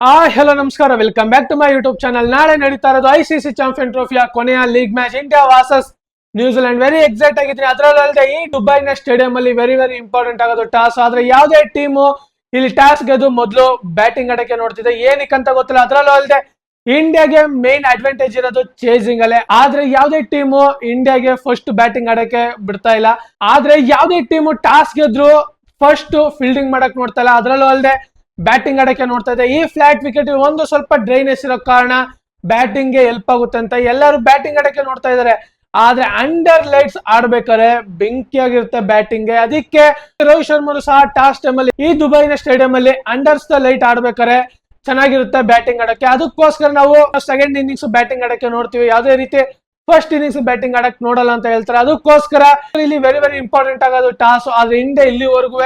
ಆ ಹೆಲೋ ನಮಸ್ಕಾರ. Welcome back to my YouTube channel ನಾಳೆ ನಡೀತಾ ಇರೋದು ಐ ಸಿ ಸಿ ಚಾಂಪಿಯನ್ ಟ್ರೋಫಿಯ ಕೊನೆಯ league match India versus New Zealand very excite ಆಗಿದ್ದೀನಿ. ಅದರಲ್ಲದೆ ಈ ದುಬೈನ ಸ್ಟೇಡಿಯಂ ಅಲ್ಲಿ ವೆರಿ ವೆರಿ ಇಂಪಾರ್ಟೆಂಟ್ ಆಗೋದು ಟಾಸ್ ಆದ್ರೆ ಯಾವುದೇ ಟೀಮು ಇಲ್ಲಿ ಟಾಸ್ ಗೆದ್ದು ಮೊದಲು ಬ್ಯಾಟಿಂಗ್ ಆಡಕ್ಕೆ ನೋಡ್ತಿದೆ. ಏನಕ್ಕಂತ ಗೊತ್ತಿಲ್ಲ. ಅದರಲ್ಲೂ ಅಲ್ಲದೆ ಇಂಡಿಯಾಗೆ ಮೇನ್ ಅಡ್ವಾಂಟೇಜ್ ಇರೋದು ಚೇಸಿಂಗ್ ಅಲ್ಲೇ. ಆದ್ರೆ ಯಾವುದೇ ಟೀಮು ಇಂಡಿಯಾಗೆ ಫಸ್ಟ್ ಬ್ಯಾಟಿಂಗ್ ಆಡಕ್ಕೆ ಬಿಡ್ತಾ ಇಲ್ಲ. ಆದ್ರೆ ಯಾವುದೇ ಟೀಮು ಟಾಸ್ ಗೆದ್ರು ಫಸ್ಟ್ ಫೀಲ್ಡಿಂಗ್ ಮಾಡಕ್ ನೋಡ್ತಾ ಇಲ್ಲ. ಅದರಲ್ಲೂ ಅಲ್ಲದೆ ಬ್ಯಾಟಿಂಗ್ ಆಡಕ್ಕೆ ನೋಡ್ತಾ ಇದೆ. ಈ ಫ್ಲಾಟ್ ವಿಕೆಟ್ ಒಂದು ಸ್ವಲ್ಪ ಡ್ರೈನೇಜ್ ಇರೋ ಕಾರಣ ಬ್ಯಾಟಿಂಗ್ಗೆ ಹೆಲ್ಪ್ ಆಗುತ್ತೆ ಅಂತ ಎಲ್ಲರೂ ಬ್ಯಾಟಿಂಗ್ ಆಡಕ್ಕೆ ನೋಡ್ತಾ ಇದಾರೆ ಆದ್ರೆ ಅಂಡರ್ ಲೈಟ್ಸ್ ಆಡ್ಬೇಕಾದ್ರೆ ಬೆಂಕಿಯಾಗಿರುತ್ತೆ ಬ್ಯಾಟಿಂಗ್ ಅದಕ್ಕೆ ರೋಹಿತ್ ಶರ್ಮರು ಸಹ ಟಾಸ್ ಟೈಮ್ ಅಲ್ಲಿ ಈ ದುಬೈನ ಸ್ಟೇಡಿಯಂ ಅಲ್ಲಿ ಅಂಡರ್ಸ್ ದ ಲೈಟ್ ಆಡ್ಬೇಕಾರೆ ಚೆನ್ನಾಗಿರುತ್ತೆ ಬ್ಯಾಟಿಂಗ್ ಆಡಕ್ಕೆ. ಅದಕ್ಕೋಸ್ಕರ ನಾವು ಸೆಕೆಂಡ್ ಇನ್ನಿಂಗ್ಸ್ ಬ್ಯಾಟಿಂಗ್ ಆಡಕ್ಕೆ ನೋಡ್ತೀವಿ. ಯಾವುದೇ ರೀತಿ ಫಸ್ಟ್ ಇನ್ನಿಂಗ್ಸ್ ಬ್ಯಾಟಿಂಗ್ ಆಡಕ್ ನೋಡಲ್ಲ ಅಂತ ಹೇಳ್ತಾರೆ. ಅದಕ್ಕೋಸ್ಕರ ಇಲ್ಲಿ ವೆರಿ ವೆರಿ ಇಂಪಾರ್ಟೆಂಟ್ ಆಗೋದು ಟಾಸ್. ಆದ್ರೆ ಹಿಂದೆ ಇಲ್ಲಿವರೆಗೂ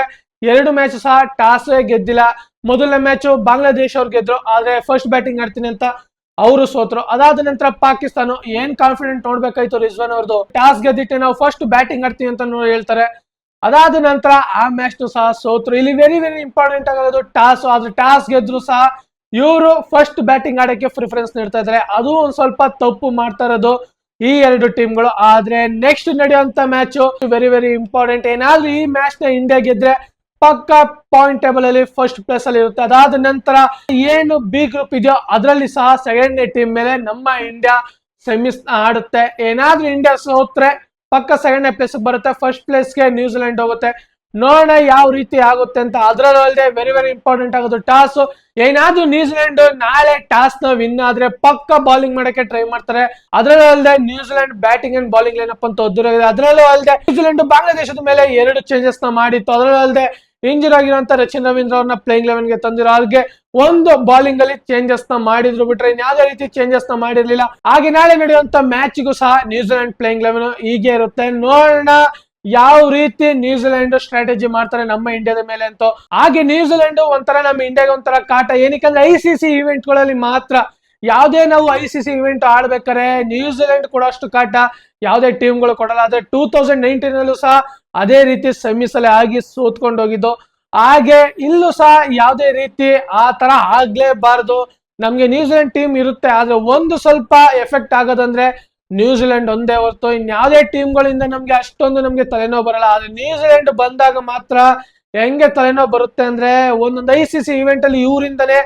ಎರಡು ಮ್ಯಾಚ್ ಸಹ ಟಾಸ್ ಗೆದ್ದಿಲ್ಲ. ಮೊದಲನೇ ಮ್ಯಾಚ್ ಬಾಂಗ್ಲಾದೇಶ್ ಅವ್ರು ಗೆದ್ರು, ಆದ್ರೆ ಫಸ್ಟ್ ಬ್ಯಾಟಿಂಗ್ ಆಡ್ತೀನಿ ಅಂತ ಅವರು ಸೋತ್ರು. ಅದಾದ ನಂತರ ಪಾಕಿಸ್ತಾನ ಏನ್ ಕಾನ್ಫಿಡೆಂಟ್ ನೋಡ್ಬೇಕಾಯ್ತು ರಿಜ್ವಾನ್ ಅವ್ರದ್ದು ಟಾಸ್ ಗೆದ್ದಿಟ್ಟೆ ನಾವು ಫಸ್ಟ್ ಬ್ಯಾಟಿಂಗ್ ಆಡ್ತೀವಿ ಅಂತ ಹೇಳ್ತಾರೆ. ಅದಾದ ನಂತರ ಆ ಮ್ಯಾಚ್ ಸಹ ಸೋತ್ರು. ಇಲ್ಲಿ ವೆರಿ ವೆರಿ ಇಂಪಾರ್ಟೆಂಟ್ ಆಗೋದು ಟಾಸ್. ಆದ್ರೆ ಟಾಸ್ ಗೆದ್ರು ಸಹ ಇವರು ಫಸ್ಟ್ ಬ್ಯಾಟಿಂಗ್ ಆಡಕ್ಕೆ ಪ್ರಿಫರೆನ್ಸ್ ನೀಡ್ತಾ ಇದ್ದಾರೆ ಅದು ಒಂದ್ ಸ್ವಲ್ಪ ತಪ್ಪು ಮಾಡ್ತಾ ಇರೋದು ಈ ಎರಡು ಟೀಮ್ಗಳು ಆದ್ರೆ ನೆಕ್ಸ್ಟ್ ನಡೆಯುವಂತ ಮ್ಯಾಚ್ ವೆರಿ ವೆರಿ ಇಂಪಾರ್ಟೆಂಟ್ ಏನಾದ್ರೂ ಈ ಮ್ಯಾಚ್ನ ಇಂಡಿಯಾ ಗೆದ್ರೆ ಪಕ್ಕ ಪಾಯಿಂಟ್ ಟೇಬಲ್ ಅಲ್ಲಿ ಫಸ್ಟ್ ಪ್ಲೇಸ್ ಅಲ್ಲಿ ಇರುತ್ತೆ. ಅದಾದ ನಂತರ ಏನು ಬಿ ಗ್ರೂಪ್ ಇದೆಯೋ ಅದರಲ್ಲಿ ಸಹ ಸೆಕೆಂಡ್ ಟೀಮ್ ಮೇಲೆ ನಮ್ಮ ಇಂಡಿಯಾ ಸೆಮಿಸ್ ಆಡುತ್ತೆ. ಏನಾದ್ರೂ ಇಂಡಿಯಾ ಸೋತ್ರೆ ಪಕ್ಕ ಸೆಕೆಂಡ್ ಪ್ಲೇಸ್ ಬರುತ್ತೆ ಫಸ್ಟ್ ಪ್ಲೇಸ್ಗೆ ನ್ಯೂಜಿಲೆಂಡ್ ಹೋಗುತ್ತೆ. ನೋಡೋಣ ಯಾವ ರೀತಿ ಆಗುತ್ತೆ ಅಂತ. ಅದ್ರಲ್ಲೂ ಅಲ್ಲದೆ ವೆರಿ ವೆರಿ ಇಂಪಾರ್ಟೆಂಟ್ ಆಗೋದು ಟಾಸ್. ಏನಾದ್ರೂ ನ್ಯೂಜಿಲೆಂಡ್ ನಾಳೆ ಟಾಸ್ನ ವಿನ್ ಆದ್ರೆ ಪಕ್ಕ ಬೌಲಿಂಗ್ ಮಾಡಕ್ಕೆ ಟ್ರೈ ಮಾಡ್ತಾರೆ. ಅದರಲ್ಲೂ ಅಲ್ಲದೆ ನ್ಯೂಜಿಲೆಂಡ್ ಬ್ಯಾಟಿಂಗ್ ಅಂಡ್ ಬೌಲಿಂಗ್ ಏನಪ್ಪ ಅಂತ ಒದ್ದೂರಾಗಿದೆ ಅದರಲ್ಲೂ ಅಲ್ಲದೆ ನ್ಯೂಜಿಲೆಂಡ್ ಬಾಂಗ್ಲಾದೇಶದ ಮೇಲೆ ಎರಡು ಚೇಂಜಸ್ನ ಮಾಡಿತ್ತು. ಅದರಲ್ಲೂ ಅಲ್ಲದೆ ಇಂಜುರ್ ಆಗಿರುವಂತ ರಚಿನ್ ರವೀಂದ್ರ ಅವ್ರನ್ನ ಪ್ಲೇಯಿಂಗ್ ಲೆವೆನ್ಗೆ ತಂದಿರೋ ಅವ್ರಿಗೆ ಒಂದು ಬೌಲಿಂಗ್ ಅಲ್ಲಿ ಚೇಂಜಸ್ನ ಮಾಡಿದ್ರು ಬಿಟ್ರೆ ಇನ್ಯಾವುದೇ ರೀತಿ ಚೇಂಜಸ್ನ ಮಾಡಿರ್ಲಿಲ್ಲ. ಹಾಗೆ ನಾಳೆ ನಡೆಯುವಂತ ಮ್ಯಾಚ್ ಗೂ ಸಹ ನ್ಯೂಜಿಲೆಂಡ್ ಪ್ಲೇಯಿಂಗ್ ಲೆವೆನ್ ಹೀಗೆ ಇರುತ್ತೆ. ನೋಡೋಣ ಯಾವ ರೀತಿ ನ್ಯೂಜಿಲೆಂಡ್ ಸ್ಟ್ರಾಟಜಿ ಮಾಡ್ತಾರೆ ನಮ್ಮ ಇಂಡಿಯಾದ ಮೇಲೆ ಅಂತ. ಹಾಗೆ ನ್ಯೂಜಿಲೆಂಡ್ ಒಂಥರ ನಮ್ಮ ಇಂಡಿಯಾಗೆ ಒಂಥರ ಕಾಟ. ಏನಕ್ಕಂದ್ರೆ ಐ ಸಿ ಸಿ ಇವೆಂಟ್ಗಳಲ್ಲಿ ಮಾತ್ರ ಯಾವುದೇ ನಾವು ಐ ಸಿ ಸಿ ಇವೆಂಟ್ ಆಡ್ಬೇಕಾರೆ ನ್ಯೂಜಿಲೆಂಡ್ ಕೊಡೋಷ್ಟು ಕಾಟ. ಯಾವುದೇ ಟೀಮ್ಗಳು ಕೊಡಲ್ಲ. ಆದ್ರೆ ಟೂ ತೌಸಂಡ್ ನೈನ್ಟೀನ್ ಅಲ್ಲೂ ಸಹ ಅದೇ ರೀತಿ ಸೆಮಿಸ್ ಆಗಿ ಸೋತ್ಕೊಂಡು ಹೋಗಿದ್ದು. ಹಾಗೆ ಇಲ್ಲೂ ಸಹ ಯಾವುದೇ ರೀತಿ ಆ ತರ ಆಗ್ಲೇಬಾರದು. ನಮ್ಗೆ ನ್ಯೂಜಿಲೆಂಡ್ ಟೀಮ್ ಇರುತ್ತೆ, ಆದ್ರೆ ಒಂದು ಸ್ವಲ್ಪ ಎಫೆಕ್ಟ್ ಆಗೋದಂದ್ರೆ ನ್ಯೂಜಿಲೆಂಡ್ ಒಂದೇ ಹೊರತು. ಇನ್ಯಾವುದೇ ಟೀಮ್ಗಳಿಂದ ನಮ್ಗೆ ಅಷ್ಟೊಂದು ನಮ್ಗೆ ತಲೆನೋವು ಬರಲ್ಲ, ಆದ್ರೆ ನ್ಯೂಜಿಲೆಂಡ್ ಬಂದಾಗ ಮಾತ್ರ ಹೆಂಗೆ ತಲೆನೋವು ಬರುತ್ತೆ ಅಂದ್ರೆ ಒಂದೊಂದು ಐ ಸಿ ಸಿ ಇವೆಂಟ್ ಅಲ್ಲಿ ಇವರಿಂದನೇ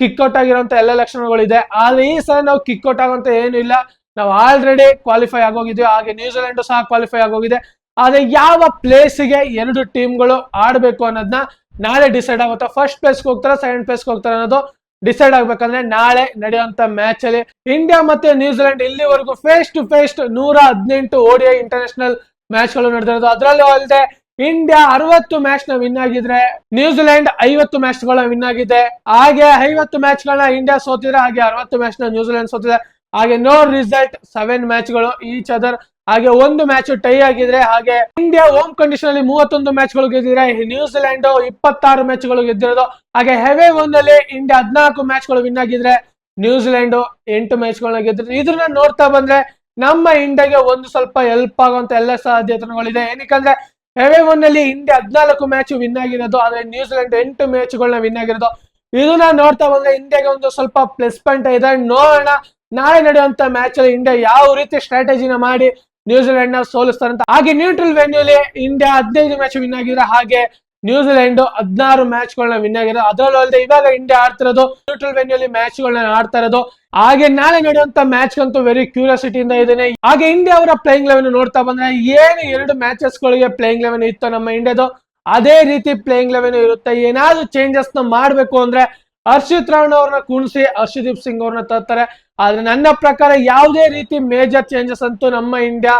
ಕಿಕ್ಔಟ್ ಆಗಿರುವಂತ ಎಲ್ಲ ಲಕ್ಷಣಗಳಿದೆ. ಆದ್ರೆ ಈ ಸಲ ನಾವು ಕಿಕ್ಔಟ್ ಆಗುವಂತ ಏನು ಇಲ್ಲ. ನಾವು ಆಲ್ರೆಡಿ ಕ್ವಾಲಿಫೈ ಆಗೋಗಿದ್ವಿ. ಹಾಗೆ ನ್ಯೂಜಿಲೆಂಡ್ ಸಹ ಕ್ವಾಲಿಫೈ ಆಗೋಗಿದೆ. ಆದ್ರೆ ಯಾವ ಪ್ಲೇಸಿಗೆ ಎರಡು ಟೀಮ್ಗಳು ಆಡ್ಬೇಕು ಅನ್ನೋದನ್ನ ನಾಳೆ ಡಿಸೈಡ್ ಆಗುತ್ತೆ? ಫಸ್ಟ್ ಪ್ಲೇಸ್ಗೆ ಹೋಗ್ತಾರೆ ಸೆಕೆಂಡ್ ಪ್ಲೇಸ್ಗೆ ಹೋಗ್ತಾರೆ ಅನ್ನೋದು ಡಿಸೈಡ್ ಆಗ್ಬೇಕಂದ್ರೆ ನಾಳೆ ನಡೆಯುವಂತ ಮ್ಯಾಚ್ ಅಲ್ಲಿ ಇಂಡಿಯಾ ಮತ್ತೆ ನ್ಯೂಜಿಲೆಂಡ್ ಇಲ್ಲಿವರೆಗೂ ಫೇಸ್ ಟು ಫೇಸ್ ನೂರ ಹದಿನೆಂಟು ಓಡಿಐ ಇಂಟರ್ನ್ಯಾಷನಲ್ ಮ್ಯಾಚ್ಗಳು ನಡೆದಿರೋದು ಅದರಲ್ಲೂ ಅಲ್ಲದೆ ಇಂಡಿಯಾ ಅರವತ್ತು ಮ್ಯಾಚ್ನ ವಿನ್ ಆಗಿದ್ರೆ ನ್ಯೂಜಿಲೆಂಡ್ ಐವತ್ತು ಮ್ಯಾಚ್ಗಳ ವಿನ್ ಆಗಿದೆ. ಹಾಗೆ ಐವತ್ತು ಮ್ಯಾಚ್ ಗಳನ್ನ ಇಂಡಿಯಾ ಸೋತಿದ್ರೆ ಹಾಗೆ ಅರವತ್ತು ಮ್ಯಾಚ್ನ ನ್ಯೂಜಿಲೆಂಡ್ ಸೋತಿದೆ ಹಾಗೆ ನೋ ರಿಸಲ್ಟ್ ಸೆವೆನ್ ಮ್ಯಾಚ್ಗಳು ಈಚ್ ಅದರ್ ಹಾಗೆ ಒಂದು ಮ್ಯಾಚ್ ಟೈ ಆಗಿದ್ರೆ ಹಾಗೆ ಇಂಡಿಯಾ ಹೋಮ್ ಕಂಡೀಷನ್ ಅಲ್ಲಿ ಮೂವತ್ತೊಂದು ಮ್ಯಾಚ್ಗಳು ಗೆದ್ದಿದ್ರೆ ನ್ಯೂಜಿಲೆಂಡ್ ಇಪ್ಪತ್ತಾರು ಮ್ಯಾಚ್ಗಳು ಗೆದ್ದಿರೋದು. ಹಾಗೆ ಹೆವೆ ಒನ್ ಅಲ್ಲಿ ಇಂಡಿಯಾ ಹದಿನಾಲ್ಕು ಮ್ಯಾಚ್ಗಳು ವಿನ್ ಆಗಿದ್ರೆ ನ್ಯೂಜಿಲೆಂಡ್ ಎಂಟು ಮ್ಯಾಚ್ ಗಳನ್ನ ಗೆದ್ದಿದ್ರು. ಇದನ್ನ ನೋಡ್ತಾ ಬಂದ್ರೆ, ನಮ್ಮ ಇಂಡಿಯಾಗೆ ಒಂದು ಸ್ವಲ್ಪ ಹೆಲ್ಪ್ ಆಗುವಂತ ಎಲ್ಲ ಸಾಧ್ಯತೆಗಳಿದೆ. ಏನಕ್ಕಂದ್ರೆ ಹೆವೆ ಒನ್ ಅಲ್ಲಿ ಇಂಡಿಯಾ ಹದಿನಾಲ್ಕು ಮ್ಯಾಚ್ ವಿನ್ ಆಗಿರೋದು, ಆದ್ರೆ ನ್ಯೂಜಿಲೆಂಡ್ ಎಂಟು ಮ್ಯಾಚ್ ಗಳನ್ನ ವಿನ್ ಆಗಿರೋದು. ಇದನ್ನ ನೋಡ್ತಾ ಬಂದ್ರೆ ಇಂಡಿಯಾಗೆ ಒಂದು ಸ್ವಲ್ಪ ಪ್ಲಸ್ ಪಾಯಿಂಟ್ ಇದೆ. ನೋಡೋಣ ನಾಳೆ ನಡೆಯುವಂತ ಮ್ಯಾಚ್ ಅಲ್ಲಿ ಇಂಡಿಯಾ ಯಾವ ರೀತಿ ಸ್ಟ್ರಾಟಜಿನ ಮಾಡಿ ನ್ಯೂಜಿಲೆಂಡ್ನ ಸೋಲಿಸ್ತಾರೆ ಅಂತ ಹಾಗೆ ನ್ಯೂಟ್ರಲ್ ವೆನ್ಯೂಲಿ ಇಂಡಿಯಾ ಹದಿನೈದು ಮ್ಯಾಚ್ ವಿನ್ ಆಗಿದೆ ಹಾಗೆ ನ್ಯೂಜಿಲೆಂಡ್ ಹದಿನಾರು ಮ್ಯಾಚ್ ಗಳನ್ನ ವಿನ್ ಆಗಿರೋ ಅದರಲ್ಲೂ ಅಲ್ಲದೆ ಇವಾಗ ಇಂಡಿಯಾ ಆಡ್ತಿರೋದು ನ್ಯೂಟ್ರಲ್ ವೆನ್ಯೂಲಿ ಮ್ಯಾಚ್ ಗಳನ್ನ ಆಡ್ತಾ ಇರೋದು. ಹಾಗೆ ನಾಳೆ ನಡೆಯುವಂತ ಮ್ಯಾಚ್ ಅಂತೂ ವೆರಿ ಕ್ಯೂರಿಯಾಸಿಟಿ ಇಂದ ಇದ್ದೇನೆ. ಹಾಗೆ ಇಂಡಿಯಾ ಅವರ ಪ್ಲೇಯಿಂಗ್ ಲೆವೆನ್ ನೋಡ್ತಾ ಬಂದ್ರೆ ಏನು ಎರಡು ಮ್ಯಾಚಸ್ ಗಳಿಗೆ ಪ್ಲೇಯಿಂಗ್ ಲೆವೆನ್ ಇತ್ತು ನಮ್ಮ ಇಂಡಿಯಾದು ಅದೇ ರೀತಿ ಪ್ಲೇಯಿಂಗ್ ಲೆವೆನ್ ಇರುತ್ತೆ. ಏನಾದ್ರು ಚೇಂಜಸ್ನ ಮಾಡ್ಬೇಕು ಅಂದ್ರೆ ಹರ್ಷಿತ್ ರಾಣ್ ಅವ್ರನ್ನ ಕುಣಿಸಿ, ಹರ್ಷದೀಪ್ ಸಿಂಗ್ ಅವ್ರನ್ನ ತರ್ತಾರೆ. ಆದ್ರೆ ನನ್ನ ಪ್ರಕಾರ ಯಾವುದೇ ರೀತಿ ಮೇಜರ್ ಚೇಂಜಸ್ ಅಂತೂ ನಮ್ಮ ಇಂಡಿಯಾ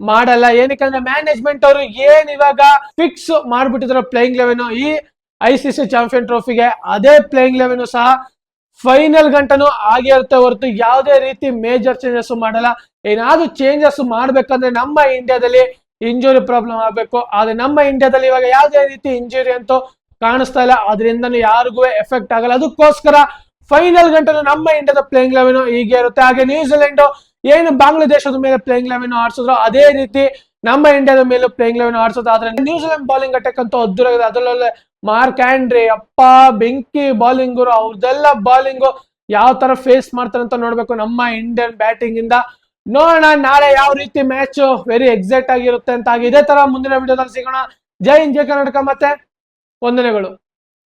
ಮಾಡಲ್ಲ. ಏನಕ್ಕಂದ್ರೆ ಮ್ಯಾನೇಜ್ಮೆಂಟ್ ಅವರು ಏನ್ ಇವಾಗ ಫಿಕ್ಸ್ ಮಾಡ್ಬಿಟ್ಟಿದ್ರು ಪ್ಲೇಯಿಂಗ್ ಲೆವೆನ್ ಈ ಐ ಸಿ ಸಿ ಚಾಂಪಿಯನ್ ಟ್ರೋಫಿಗೆ ಅದೇ ಪ್ಲೇಯಿಂಗ್ ಲೆವೆನ್ ಸಹ ಫೈನಲ್ ಗಂಟನು ಆಗಿರುತ್ತೆ ಹೊರತು ಯಾವುದೇ ರೀತಿ ಮೇಜರ್ ಚೇಂಜಸ್ ಮಾಡಲ್ಲ. ಏನಾದ್ರೂ ಚೇಂಜಸ್ ಮಾಡ್ಬೇಕಂದ್ರೆ ನಮ್ಮ ಇಂಡಿಯಾದಲ್ಲಿ ಇಂಜುರಿ ಪ್ರಾಬ್ಲಮ್ ಆಗ್ಬೇಕು. ಆದ್ರೆ ನಮ್ಮ ಇಂಡಿಯಾದಲ್ಲಿ ಇವಾಗ ಯಾವುದೇ ರೀತಿ ಇಂಜುರಿ ಅಂತೂ ಕಾಣಿಸ್ತಾ ಇಲ್ಲ. ಅದರಿಂದ ಯಾರಿಗೂ ಎಫೆಕ್ಟ್ ಆಗಲ್ಲ. ಅದಕ್ಕೋಸ್ಕರ ಫೈನಲ್ ಗಂಟಲು ನಮ್ಮ ಇಂಡಿಯಾದ ಪ್ಲೇಯಿಂಗ್ ಲೆವೆನ್ ಹೀಗೆ ಇರುತ್ತೆ. ಹಾಗೆ ನ್ಯೂಜಿಲೆಂಡ್ ಏನು ಬಾಂಗ್ಲಾದೇಶದ ಮೇಲೆ ಪ್ಲೇಯಿಂಗ್ ಲೆವೆನ್ ಆಡ್ಸಿದ್ರು ಅದೇ ರೀತಿ ನಮ್ಮ ಇಂಡಿಯಾದ ಮೇಲೂ ಪ್ಲೇಯಿಂಗ್ ಲೆವೆನ್ ಆಡ್ಸೋದು. ಆದ್ರೆ ನ್ಯೂಜಿಲೆಂಡ್ ಬೌಲಿಂಗ್ ಅಟ್ಯಾಕ್ ಅಂತ ಅದ್ದೂರಾಗಿದೆ ಅದರಲ್ಲೇ ಮಾರ್ಕ್ ಆಂಡ್ರಿ ಅಪ್ಪ, ಬೆಂಕಿ ಬೌಲಿಂಗ್ ಅವ್ರದೆಲ್ಲ ಬೌಲಿಂಗ್ ಯಾವ ತರ ಫೇಸ್ ಮಾಡ್ತಾರೆ ಅಂತ ನೋಡ್ಬೇಕು ನಮ್ಮ ಇಂಡಿಯನ್ ಬ್ಯಾಟಿಂಗ್ ಇಂದ. ನೋಡೋಣ ನಾಳೆ ಯಾವ ರೀತಿ ಮ್ಯಾಚ್ ವೆರಿ ಎಕ್ಸೈಟ್ ಆಗಿರುತ್ತೆ ಅಂತ. ಹಾಗೆ ಇದೇ ತರ ಮುಂದಿನ ವಿಡಿಯೋದಲ್ಲಿ ಸಿಗೋಣ. ಜೈ ಹಿಂದ್, ಜೈ ಕರ್ನಾಟಕ ಮತ್ತೆ. ವಂದನೆಗಳು.